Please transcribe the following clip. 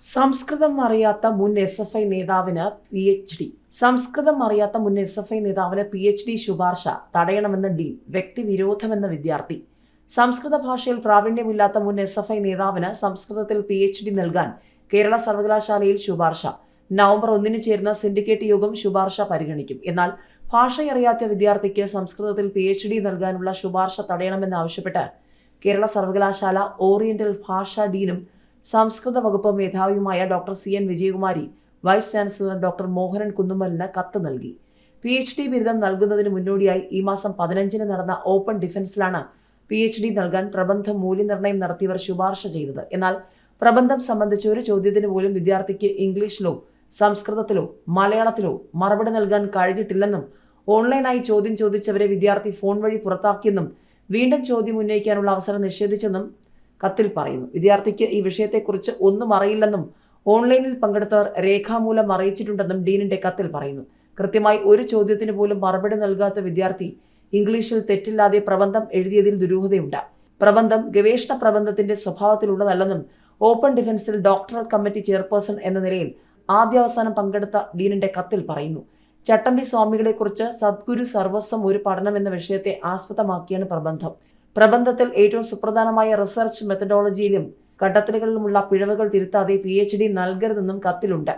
സംസ്കൃതം അറിയാത്ത മുൻ S F I നേതാവിന് പി എച്ച് ഡി സംസ്കൃതം അറിയാത്ത മുൻ എസ് എഫ് ഐ നേതാവിന് പി എച്ച് ഡി ശുപാർശ തടയണമെന്ന ഡീൻ വ്യക്തിവിരോധമെന്ന വിദ്യാർത്ഥി. സംസ്കൃത ഭാഷയിൽ പ്രാവീണ്യമില്ലാത്ത മുൻ എസ് എഫ് ഐ നേതാവിന് സംസ്കൃതത്തിൽ പി എച്ച് ഡി നൽകാൻ കേരള സർവകലാശാലയിൽ ശുപാർശ. നവംബർ ഒന്നിന് ചേരുന്ന സിൻഡിക്കേറ്റ് യോഗം ശുപാർശ പരിഗണിക്കും. എന്നാൽ ഭാഷയറിയാത്ത വിദ്യാർത്ഥിക്ക് സംസ്കൃതത്തിൽ പി എച്ച് ഡി നൽകാനുള്ള ശുപാർശ തടയണമെന്നാവശ്യപ്പെട്ട് കേരള സർവകലാശാല ഓറിയന്റൽ ഭാഷാ ഡീനും സംസ്കൃത വകുപ്പ് മേധാവിയുമായ doctor C N Vijayakumari vice chancellor doctor Mohanan കുന്നുമലിന് കത്ത് നൽകി. പി എച്ച് ഡി ബിരുദം നൽകുന്നതിന് മുന്നോടിയായി ഈ മാസം പതിനഞ്ചിന് നടന്ന ഓപ്പൺ ഡിഫൻസിലാണ് പി എച്ച് ഡി നൽകാൻ പ്രബന്ധ മൂല്യനിർണയം നടത്തിയവർ ശുപാർശ ചെയ്തത്. എന്നാൽ പ്രബന്ധം സംബന്ധിച്ച ഒരു ചോദ്യത്തിന് പോലും വിദ്യാർത്ഥിക്ക് ഇംഗ്ലീഷിലോ സംസ്കൃതത്തിലോ മലയാളത്തിലോ മറുപടി നൽകാൻ കഴിഞ്ഞിട്ടില്ലെന്നും ഓൺലൈനായി ചോദ്യം ചോദിച്ചവരെ വിദ്യാർത്ഥി ഫോൺ വഴി പുറത്താക്കിയെന്നും വീണ്ടും ചോദ്യം ഉന്നയിക്കാനുള്ള അവസരം നിഷേധിച്ചെന്നും കത്തിൽ പറയുന്നു. വിദ്യാർത്ഥിക്ക് ഈ വിഷയത്തെക്കുറിച്ച് ഒന്നും അറിയില്ലെന്നും ഓൺലൈനിൽ പങ്കെടുത്തവർ രേഖാമൂലം അറിയിച്ചിട്ടുണ്ടെന്നും ഡീനിന്റെ കത്തിൽ പറയുന്നു. കൃത്യമായി ഒരു ചോദ്യത്തിന് പോലും മറുപടി നൽകാത്ത വിദ്യാർത്ഥി ഇംഗ്ലീഷിൽ തെറ്റില്ലാതെ പ്രബന്ധം എഴുതിയതിൽ ദുരൂഹതയുണ്ട്. പ്രബന്ധം ഗവേഷണ പ്രബന്ധത്തിന്റെ സ്വഭാവത്തിലുള്ളതല്ലെന്നും ഓപ്പൺ ഡിഫൻസിൽ ഡോക്ടറൽ കമ്മിറ്റി ചെയർപേഴ്സൺ എന്ന നിലയിൽ ആദ്യാവസാനം പങ്കെടുത്ത ഡീനിന്റെ കത്തിൽ പറയുന്നു. ചട്ടമ്പി സ്വാമികളെക്കുറിച്ച് സദ്ഗുരു സർവസ്വം ഒരു പഠനം എന്ന വിഷയത്തെ ആസ്പദമാക്കിയാണ് പ്രബന്ധം. പ്രബന്ധത്തിൽ ഏറ്റവും സുപ്രധാനമായ റിസർച്ച് മെത്തഡോളജിയിലും കണ്ടെത്തലുകളിലുമുള്ള പിഴവുകൾ തിരുത്താതെ പി എച്ച് ഡി നൽകരുതെന്നും കത്തിലുണ്ട്.